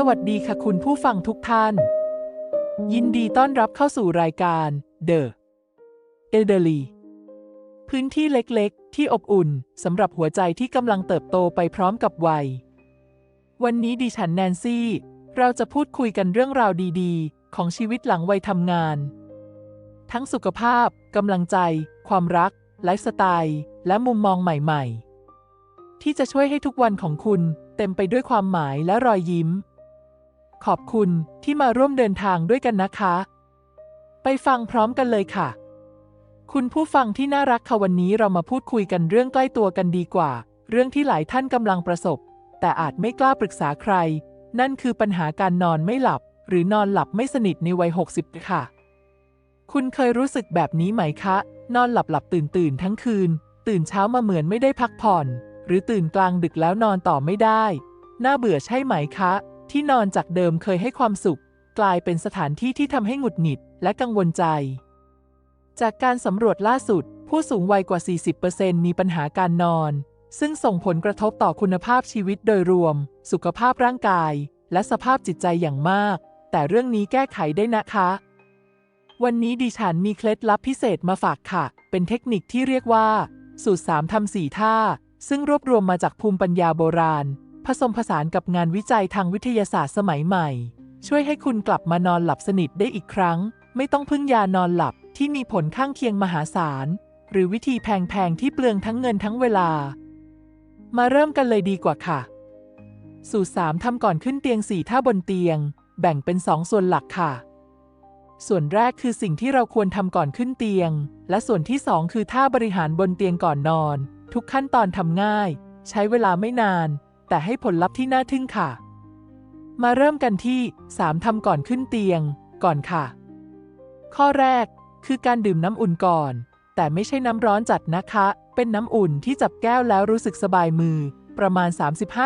สวัสดีค่ะคุณผู้ฟังทุกท่าน ยินดีต้อนรับเข้าสู่รายการ The Elderly พื้นที่เล็กๆ ที่อบอุ่นสำหรับหัวใจที่กำลังเติบโตไปพร้อมกับวัย วันนี้ดิฉันแนนซี่ เราจะพูดคุยกันเรื่องราวดีๆ ของชีวิตหลังวัยทำงาน ทั้งสุขภาพกำลังใจ ความรัก ไลฟ์สไตล์ และมุมมองใหม่ๆ ที่จะช่วยให้ทุกวันของคุณเต็มไปด้วยความหมายและรอยยิ้ม ขอบคุณที่มาร่วมเดินทางด้วยกันนะคะ ไปฟังพร้อมกันเลยค่ะ คุณผู้ฟังที่น่ารักค่ะวันนี้เรามาพูดคุยกันเรื่องใกล้ตัวกันดีกว่า เรื่องที่หลายท่านกำลังประสบ แต่อาจไม่กล้าปรึกษาใคร นั่นคือปัญหาการนอนไม่หลับ หรือนอนหลับไม่สนิทในวัย 60 ค่ะ คุณเคยรู้สึกแบบนี้ไหมคะ นอนหลับหลับตื่นตื่นทั้งคืน ตื่นเช้ามาเหมือนไม่ได้พักผ่อน หรือตื่นกลางดึกแล้วนอนต่อไม่ได้ น่าเบื่อใช่ไหมคะ ที่นอนจากเดิมเคยให้ความสุข กลายเป็นสถานที่ที่ทำให้หงุดหงิดและกังวลใจ จากการสำรวจล่าสุด ผู้สูงวัยกว่า 40%มีปัญหาการนอน ซึ่งส่งผลกระทบต่อคุณภาพชีวิตโดยรวม สุขภาพร่างกาย และสภาพจิตใจอย่างมาก แต่เรื่องนี้แก้ไขได้นะคะ วันนี้ดิฉันมีเคล็ดลับพิเศษมาฝากค่ะ เป็นเทคนิคที่เรียกว่า สูตร3ทำ4ท่า ซึ่งรวบรวมมาจากภูมิปัญญาโบราณ ผสมผสานกับงานวิจัยทางวิทยาศาสตร์สมัยใหม่ ช่วยให้คุณกลับมานอนหลับสนิทได้อีกครั้ง ไม่ต้องพึ่งยานอนหลับที่มีผลข้างเคียงมหาศาล หรือวิธีแพงๆที่เปลืองทั้งเงินทั้งเวลา มาเริ่มกันเลยดีกว่าค่ะ สูตร 3ทำก่อนขึ้นเตียง 4 ท่าบนเตียง แบ่งเป็น 2 ส่วนหลักค่ะ ส่วนแรกคือสิ่งที่เราควรทำก่อนขึ้นเตียง และส่วนที่ 2 คือท่าบริหารบนเตียงก่อนนอน ทุกขั้นตอนทำง่าย ใช้เวลาไม่นาน แต่ให้ผลลัพธ์ที่น่าทึ่งค่ะ มาเริ่มกันที่ 3ทำก่อนขึ้นเตียง ก่อนค่ะ ข้อแรกคือการดื่มน้ำอุ่นก่อน แต่ไม่ใช่น้ำร้อนจัดนะคะ เป็นน้ำอุ่นที่จับแก้วแล้วรู้สึกสบายมือ ประมาณ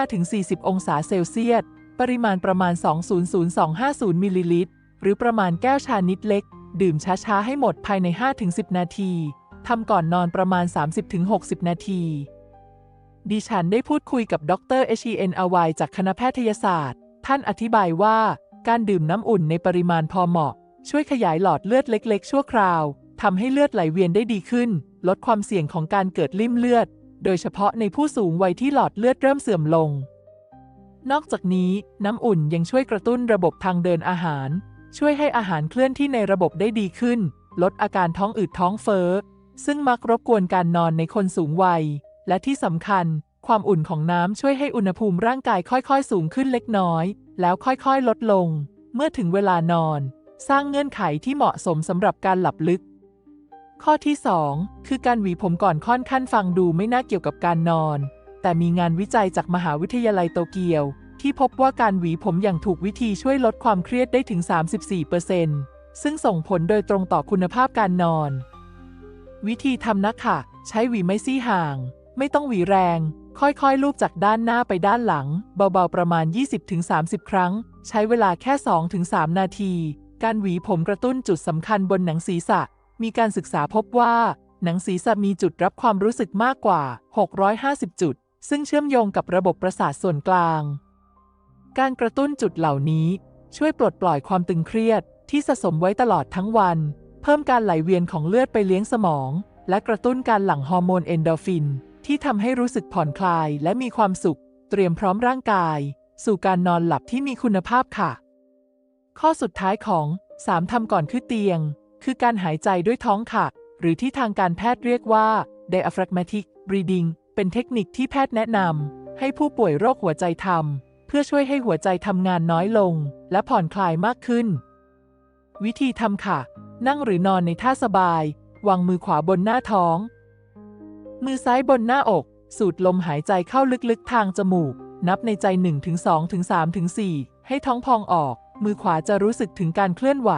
35-40 องศาเซลเซียส ปริมาณประมาณ 200-250มิลลิลิตร หรือประมาณแก้วชานิดเล็ก ดื่มช้าๆ ให้หมดภายใน 5-10 นาที ทำก่อนนอนประมาณ 30-60 นาที ดิฉันได้พูดคุยกับดร h e n a y จากคณะแพทยศาสตร์ ท่านอธิบายว่า การดื่มน้ำอุ่นในปริมาณพอเหมาะ ช่วยขยายหลอดเลือดเล็ก ๆ ชั่วคราวทำให้เลือดไหลเวียนได้ดีขึ้น ลดความเสี่ยงของการเกิดลิ่มเลือด โดยเฉพาะในผู้สูงวัยที่หลอดเลือดเริ่มเสื่อมลง นอกจากนี้ น้ำอุ่นยังช่วยกระตุ้นระบบทางเดินอาหาร ช่วยให้อาหารเคลื่อนที่ในระบบได้ดีขึ้น ลดอาการท้องอืดท้องเฟ้อซึ่งมักรบกวนการนอนในคนสูงวัย และที่สำคัญ ความอุ่นของน้ำช่วยให้อุณหภูมิร่างกายค่อยๆ สูงขึ้นเล็กน้อย แล้วค่อยๆ ลดลง เมื่อถึงเวลานอน สร้างเงื่อนไขที่เหมาะสมสำหรับการหลับลึก ข้อที่ 2 คือการหวีผมก่อนค่อนขั้นฟังดูไม่น่าเกี่ยวกับการนอน แต่มีงานวิจัยจากมหาวิทยาลัยโตเกียว ที่พบว่าการหวีผมอย่างถูกวิธีช่วยลดความเครียดได้ถึง 34%ซึ่งส่งผลโดยตรงต่อคุณภาพการนอน วิธีทำนะค่ะ ใช้หวีไม้ซี่ห่าง ไม่ต้องหวีแรง ค่อยๆ ลูบจากด้านหน้าไปด้านหลัง เบาๆ ประมาณ 20-30 ครั้ง ใช้เวลาแค่ 2-3 นาที การหวีผมกระตุ้นจุดสำคัญบนหนังศีรษะ มีการศึกษาพบว่า หนังศีรษะมีจุดรับความรู้สึกมากกว่า 650 จุด ซึ่งเชื่อมโยงกับระบบประสาทส่วนกลาง การกระตุ้นจุดเหล่านี้ ช่วยปลดปล่อยความตึงเครียด ที่สะสมไว้ตลอดทั้งวัน เพิ่มการไหลเวียนของเลือดไปเลี้ยงสมอง และกระตุ้นการหลั่งฮอร์โมนเอนโดฟิน ที่ทำให้รู้สึกผ่อนคลายและมีความสุข เตรียมพร้อมร่างกาย สู่การนอนหลับที่มีคุณภาพค่ะ ข้อสุดท้ายของ 3ทำก่อนขึ้นเตียง คือการหายใจด้วยท้องค่ะ หรือที่ทางการแพทย์เรียกว่า diaphragmatic breathing เป็นเทคนิคที่แพทย์แนะนำให้ผู้ป่วยโรคหัวใจทำเพื่อช่วยให้หัวใจทำงานน้อยลง และผ่อนคลายมากขึ้น วิธีทำค่ะ นั่งหรือนอนในท่าสบาย วางมือขวาบนหน้าท้อง มือซ้ายบนหน้าอก สูดลมหายใจเข้าลึกๆทางจมูก นับในใจ1ถึง2ถึง3ถึง4ให้ท้องพองออก มือขวาจะรู้สึกถึงการเคลื่อนไหว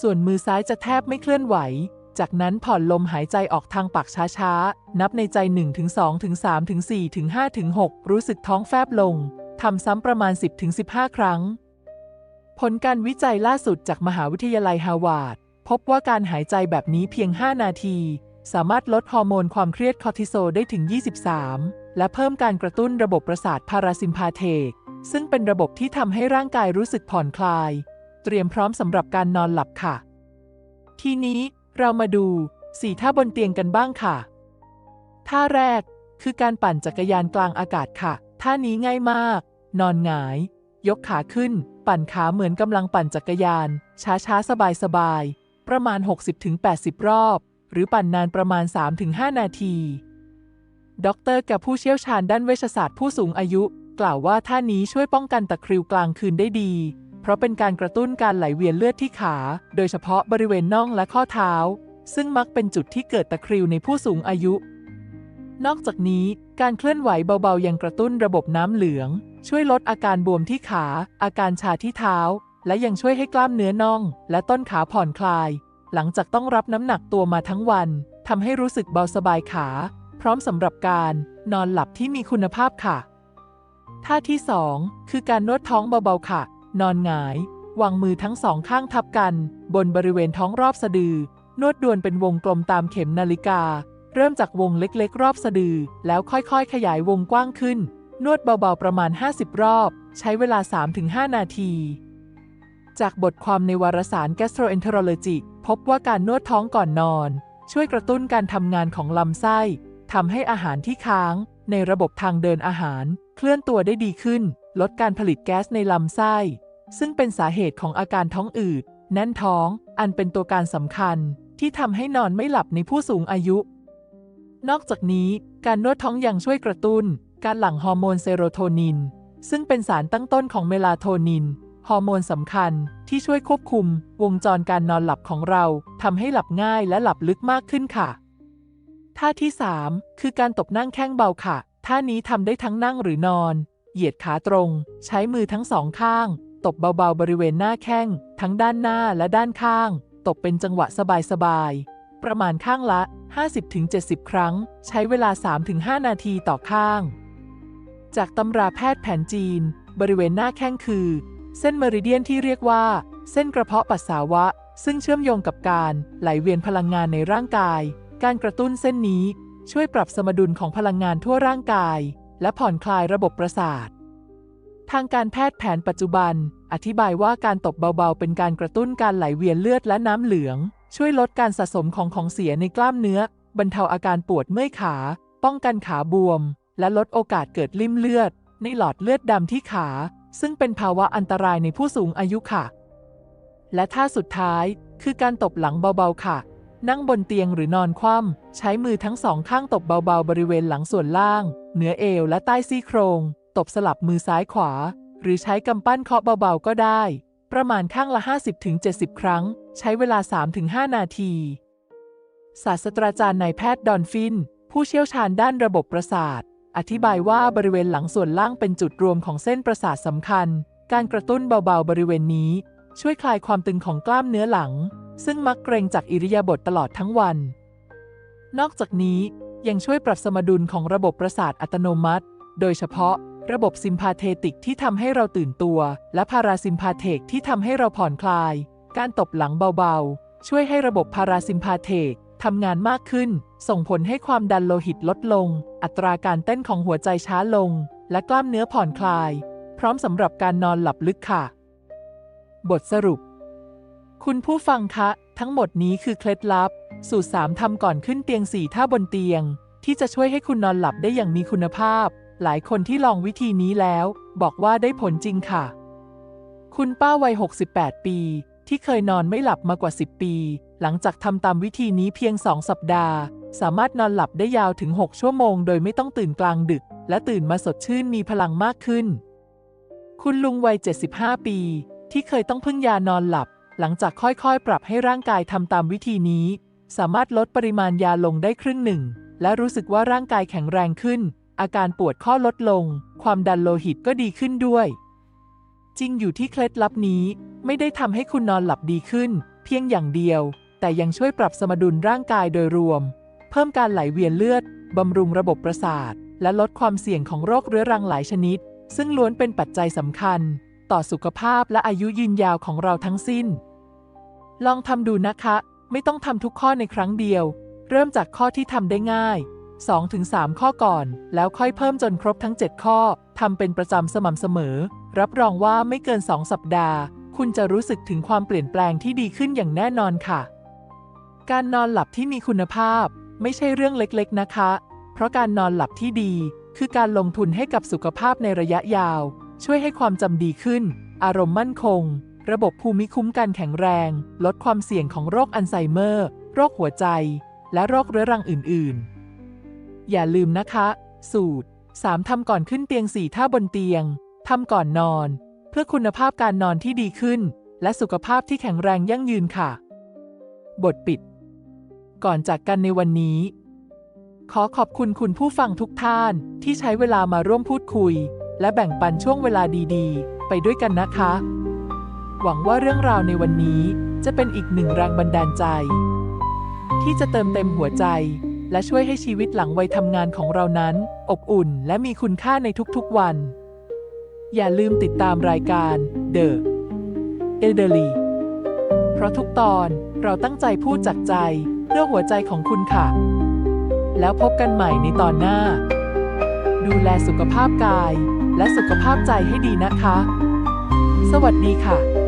ส่วนมือซ้ายจะแทบไม่เคลื่อนไหว จากนั้นผ่อนลมหายใจออกทางปากช้าๆ นับในใจ1ถึง2ถึง3ถึง4ถึง5ถึง6รู้สึกท้องแฟบลง ทำซ้ำประมาณ 10ถึง15ครั้ง ผลการวิจัยล่าสุดจากมหาวิทยาลัยฮาวาดพบว่าการหายใจแบบนี้เพียง 5 นาที สามารถลดฮอร์โมนความเครียดคอร์ติโซลได้ถึง 23 และเพิ่มการกระตุ้นระบบประสาทพาราซิมพาเทก ซึ่งเป็นระบบที่ทำให้ร่างกายรู้สึกผ่อนคลาย เตรียมพร้อมสำหรับการนอนหลับค่ะ ทีนี้เรามาดูสี่ท่าบนเตียงกันบ้างค่ะ ท่าแรกคือการปั่นจักรยานกลางอากาศค่ะ ท่านี้ง่ายมาก นอนหงาย ยกขาขึ้น ปั่นขาเหมือนกำลังปั่นจักรยาน ช้าๆ สบายๆ ประมาณ 60-80 รอบ หรือปั่นนานประมาณ 3-5 นาทีด็อกเตอร์กับผู้เชี่ยวชาญด้านเวชศาสตร์ผู้สูงอายุ กล่าวว่าท่านี้ช่วยป้องกันตะคริวกลางคืนได้ดี เพราะเป็นการกระตุ้นการไหลเวียนเลือดที่ขา โดยเฉพาะบริเวณน่องและข้อเท้า ซึ่งมักเป็นจุดที่เกิดตะคริวในผู้สูงอายุ นอกจากนี้ การเคลื่อนไหวเบาๆ ยังกระตุ้นระบบน้ำเหลือง ช่วยลดอาการบวมที่ขา อาการชาที่เท้า และยังช่วยให้กล้ามเนื้อน่อง และต้นขาผ่อนคลาย หลังจากต้องรับน้ำหนักตัวมาทั้งวันทำให้รู้สึกเบาสบายขา พร้อมสำหรับการนอนหลับที่มีคุณภาพค่ะ ท่าที่ 2 คือการนวดท้องเบาๆค่ะ นอนหงาย วางมือทั้งสองข้างทับกัน บนบริเวณท้องรอบสะดือ นวดดวนเป็นวงกลมตามเข็มนาฬิกา เริ่มจากวงเล็กๆ รอบสะดือ แล้วค่อยๆ ขยายวงกว้างขึ้น นวดเบาๆประมาณ 50 รอบ ใช้เวลา 3-5 นาที จากบทความในวารสาร Gastroenterology พบว่าการนวดท้องก่อนนอน ช่วยกระตุ้นการทำงานของลำไส้ทำให้อาหารที่ค้าง ในระบบทางเดินอาหาร เคลื่อนตัวได้ดีขึ้น ลดการผลิตแก๊สในลำไส้ ซึ่งเป็นสาเหตุของอาการท้องอืด แน่นท้อง อันเป็นตัวการสำคัญ ที่ทำให้นอนไม่หลับในผู้สูงอายุ นอกจากนี้ การนวดท้องยังช่วยกระตุ้น การหลั่งฮอร์โมนเซโรโทนิน ซึ่งเป็นสารตั้งต้นของเมลาโทนิน ฮอร์โมนสำคัญที่ช่วยควบคุมวงจรการนอนหลับของเราทำให้หลับง่ายและหลับลึกมากขึ้นค่ะ ท่าที่ 3 คือการตบนั่งแข้งเบาค่ะ ท่านี้ทำได้ทั้งนั่งหรือนอน เหยียดขาตรง ใช้มือทั้งสองข้าง ตบเบาๆบริเวณหน้าแข้ง ทั้งด้านหน้าและด้านข้าง ตบเป็นจังหวะสบายๆ ประมาณข้างละ 50-70 ครั้ง ใช้เวลา 3-5 นาทีต่อข้าง จากตำราแพทย์แผนจีน บริเวณหน้าแข้งคือ เส้นเมริเดียนที่เรียกว่า เส้นกระเพาะปัสสาวะ ซึ่งเชื่อมโยงกับการไหลเวียนพลังงานในร่างกาย การกระตุ้นเส้นนี้ ช่วยปรับสมดุลของพลังงานทั่วร่างกาย และผ่อนคลายระบบประสาท ทางการแพทย์แผนปัจจุบัน อธิบายว่าการตบเบาๆ เป็นการกระตุ้นการไหลเวียนเลือดและน้ำเหลือง ช่วยลดการสะสมของของเสียในกล้ามเนื้อ บรรเทาอาการปวดเมื่อยขา ป้องกันขาบวม และลดโอกาสเกิดลิ่มเลือด ในหลอดเลือดดำที่ขา ซึ่งเป็นภาวะอันตรายในผู้สูงอายุค่ะ และท่าสุดท้ายคือการตบหลังเบาๆค่ะ นั่งบนเตียงหรือนอนคว่ำใช้มือทั้งสองข้างตบเบาๆ บริเวณหลังส่วนล่าง เหนือเอวและใต้ซี่โครง ตบสลับมือซ้ายขวา หรือใช้กำปั้นเคาะเบาๆก็ได้ ประมาณข้างละ 50-70 ครั้ง ใช้เวลา 3-5 นาทีศาสตราจารย์นายแพทย์ดอนฟิน ผู้เชี่ยวชาญด้านระบบประสาท อธิบายว่าบริเวณหลังส่วนล่างเป็นจุดรวมของเส้นประสาทสำคัญ การกระตุ้นเบาๆบริเวณนี้ ช่วยคลายความตึงของกล้ามเนื้อหลัง ซึ่งมักเกรงจากอิริยาบถตลอดทั้งวัน นอกจากนี้ยังช่วยปรับสมดุลของระบบประสาทอัตโนมัติ โดยเฉพาะระบบซิมพาเทติกที่ทำให้เราตื่นตัว และพาราซิมพาเทกที่ทำให้เราผ่อนคลาย การตบหลังเบาๆ ช่วยให้ระบบพาราซิมพาเทก ทำงานมากขึ้น ส่งผลให้ความดันโลหิตลดลง อัตราการเต้นของหัวใจช้าลง และกล้ามเนื้อผ่อนคลาย พร้อมสำหรับการนอนหลับลึกค่ะ บทสรุป คุณผู้ฟังคะ ทั้งหมดนี้คือเคล็ดลับ สูตร 3ทำก่อนขึ้นเตียง 4 ท่าบนเตียง ที่จะช่วยให้คุณนอนหลับได้อย่างมีคุณภาพ หลายคนที่ลองวิธีนี้แล้ว บอกว่าได้ผลจริงค่ะ คุณป้าวัย 68 ปี ที่เคยนอนไม่หลับมากว่า 10 ปี หลังจากทำตามวิธีนี้เพียง 2 สัปดาห์ สามารถนอนหลับได้ยาวถึง 6 ชั่วโมงโดยไม่ต้องตื่นกลางดึก และตื่นมาสดชื่นมีพลังมากขึ้น คุณลุงวัย 75 ปี ที่เคยต้องพึ่งยานอนหลับ หลังจากค่อยๆ ปรับให้ร่างกายทำตามวิธีนี้ สามารถลดปริมาณยาลงได้ครึ่งหนึ่ง และรู้สึกว่าร่างกายแข็งแรงขึ้น อาการปวดข้อลดลง ความดันโลหิตก็ดีขึ้นด้วย จริงอยู่ที่เคล็ดลับนี้ไม่ได้ทำให้คุณนอนหลับดีขึ้น เพียงอย่างเดียว แต่ยังช่วยปรับสมดุลร่างกายโดยรวม เพิ่มการไหลเวียนเลือดบำรุงระบบประสาท และลดความเสี่ยงของโรคเรื้อรังหลายชนิด ซึ่งล้วนเป็นปัจจัยสำคัญ ต่อสุขภาพและอายุยืนยาวของเราทั้งสิ้น ลองทำดูนะคะ ไม่ต้องทำทุกข้อในครั้งเดียว เริ่มจากข้อที่ทำได้ง่าย 2-3 ข้อก่อน แล้วค่อยเพิ่มจนครบทั้ง 7 ข้อทำเป็นประจำสม่ำเสมอ รับรองว่าไม่เกิน 2 สัปดาห์ คุณจะรู้สึกถึงความเปลี่ยนแปลงที่ดีขึ้นอย่างแน่นอนค่ะ การนอนหลับที่มีคุณภาพ ไม่ใช่เรื่องเล็กๆนะคะ เพราะการนอนหลับที่ดี คือการลงทุนให้กับสุขภาพในระยะยาว ช่วยให้ความจำดีขึ้น อารมณ์มั่นคง ระบบภูมิคุ้มกันแข็งแรง ลดความเสี่ยงของโรคอัลไซเมอร์ โรคหัวใจ และโรคเรื้อรังอื่น ๆ อย่าลืมนะคะ สูตร 3. ทำก่อนขึ้นเตียง 4 ท่าบนเตียง ทำก่อนนอน เพื่อคุณภาพการนอนที่ดีขึ้น และสุขภาพที่แข็งแรงยั่งยืนค่ะ บทปิด ก่อนจากกันในวันนี้ ขอขอบคุณคุณผู้ฟังทุกท่านที่ใช้เวลามาร่วมพูดคุย และแบ่งปันช่วงเวลาดีๆ ไปด้วยกันนะคะ หวังว่าเรื่องราวในวันนี้จะเป็นอีกหนึ่งแรงบันดาลใจ ที่จะเติมเต็มหัวใจ และช่วยให้ชีวิตหลังวัยทำงานของเรานั้น อบอุ่นและมีคุณค่าในทุกๆวัน อย่าลืมติดตามรายการ The Elderly เพราะทุกตอนเราตั้งใจพูดจากใจเพื่อหัวใจของคุณค่ะ แล้วพบกันใหม่ในตอนหน้า ดูแลสุขภาพกาย และสุขภาพใจให้ดีนะคะ สวัสดีค่ะ